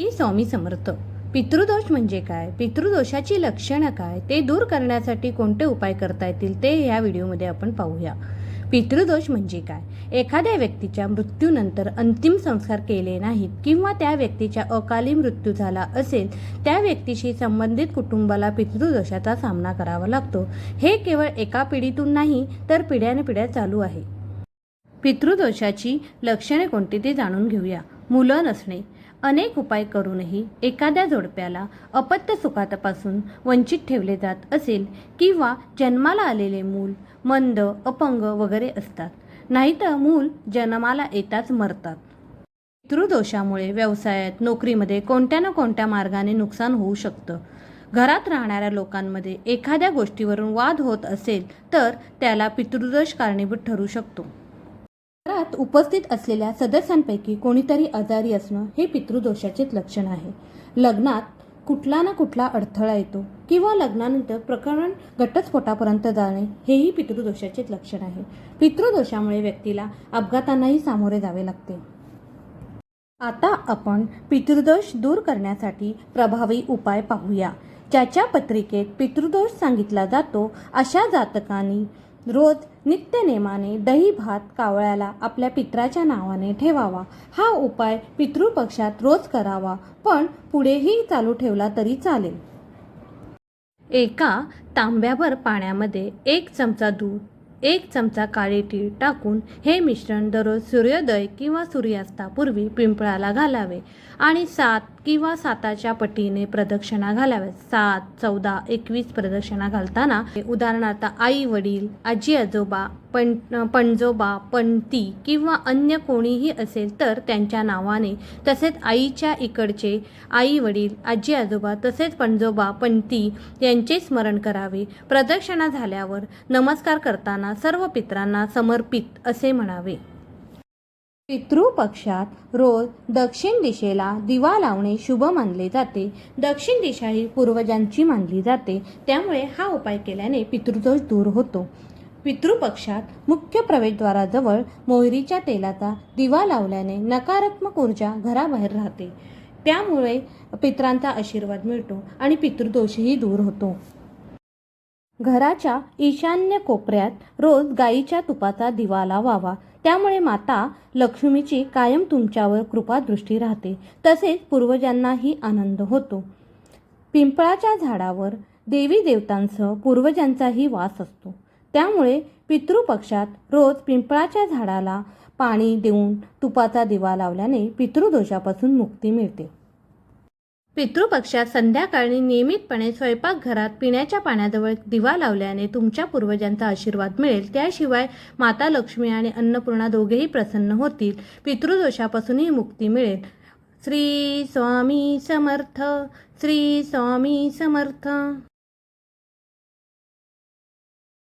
श्री स्वामी समर्थ. पितृदोष म्हणजे काय? पितृदोषाची लक्षणं काय? ते दूर करण्यासाठी कोणते उपाय करता येतील? ते या व्हिडिओमध्ये आपण पाहूया. पितृदोष म्हणजे काय? एखाद्या व्यक्तीच्या मृत्यूनंतर अंतिम संस्कार केले नाहीत किंवा त्या व्यक्तीच्या अकाली मृत्यू झाला असेल त्या व्यक्तीशी संबंधित कुटुंबाला पितृदोषाचा सामना करावा लागतो. हे केवळ एका पिढीतून नाही तर पिढ्यानपिढ्या चालू आहे. पितृदोषाची लक्षणे कोणती ते जाणून घेऊया. मुलं नसणे. अनेक उपाय करूनही एखाद्या जोडप्याला अपत्य सुखातापासून वंचित ठेवले जात असेल किंवा जन्माला आलेले मूल मंद अपंग वगैरे असतात. नाहीतर मूल जन्माला येताच मरतात. पितृदोषामुळे व्यवसायात नोकरीमध्ये कोणत्या ना कोणत्या मार्गाने नुकसान होऊ शकतं. घरात राहणाऱ्या लोकांमध्ये एखाद्या गोष्टीवरून वाद होत असेल तर त्याला पितृदोष कारणीभूत ठरू शकतो. घरात उपस्थित असलेल्या सदस्यांपैकी कोणीतरी आजारी असणं हे पितृदोषाचेच लक्षण आहे. लग्नात कुठला ना कुठला अडथळा येतो किंवा लग्नानंतर प्रकरण घटस्फोटापर्यंत जाणे हेही पितृदोषाचेच लक्षण आहे. पितृदोषामुळे व्यक्तीला अपघातांनाही सामोरे जावे लागते. आता आपण पितृदोष दूर करण्यासाठी प्रभावी उपाय पाहूया. ज्याच्या पत्रिकेत पितृदोष सांगितला जातो अशा जातकांनी रोज नित्यनेमाने दही भात कावळ्याला आपल्या पित्राच्या नावाने ठेवावा. हा उपाय पितृपक्षात रोज करावा पण पुढेही चालू ठेवला तरी चालेल. एका तांब्याभर पाण्यामध्ये एक चमचा दूध एक चमचा काळे तीळ टाकून हे मिश्रण दररोज सूर्योदय किंवा सूर्यास्तापूर्वी पिंपळाला घालावे आणि सात किंवा साताच्या पटीने प्रदक्षिणा घालाव्यात. सात चौदा एकवीस प्रदक्षिणा घालताना उदाहरणार्थ आई वडील आजी आजोबा पण पणजोबा पणती किंवा अन्य कोणीही असेल तर त्यांच्या नावाने तसेच आईच्या इकडचे आई वडील आजी आजोबा तसेच पणजोबा पणती यांचे स्मरण करावे. प्रदक्षिणा झाल्यावर नमस्कार करताना सर्व पित्रांना समर्पित असे म्हणावे. पितृपक्षात रोज दक्षिण दिशेला दिवा लावणे शुभ मानले जाते. दक्षिण दिशा ही पूर्वजांची मानली जाते. त्यामुळे हा उपाय केल्याने पितृदोष दूर होतो. पितृपक्षात मुख्य प्रवेशद्वाराजवळ मोहरीच्या तेलाचा दिवा लावल्याने नकारात्मक ऊर्जा घराबाहेर राहते. त्यामुळे पित्रांचा आशीर्वाद मिळतो आणि पितृदोषही दूर होतो. घराच्या ईशान्य कोपऱ्यात रोज गाईच्या तुपाचा दिवा लावावा. त्यामुळे माता लक्ष्मीची कायम तुमच्यावर कृपादृष्टी राहते. तसेच पूर्वजांनाही आनंद होतो. पिंपळाच्या झाडावर देवी देवतांसह पूर्वजांचाही वास असतो. त्यामुळे पितृपक्षात रोज पिंपळाच्या झाडाला पाणी देऊन तुपाचा दिवा लावल्याने पितृदोषापासून मुक्ती मिळते. पितृपक्षात संध्याकाळी नियमितपणे स्वयंपाकघरात पिण्याच्या पाण्याजवळ दिवा लावल्याने तुमच्या पूर्वजांचा आशीर्वाद मिळेल. त्याशिवाय माता लक्ष्मी आणि अन्नपूर्णा दोघेही प्रसन्न होतील. पितृदोषापासूनही मुक्ती मिळेल. श्री स्वामी समर्थ श्री स्वामी समर्थ.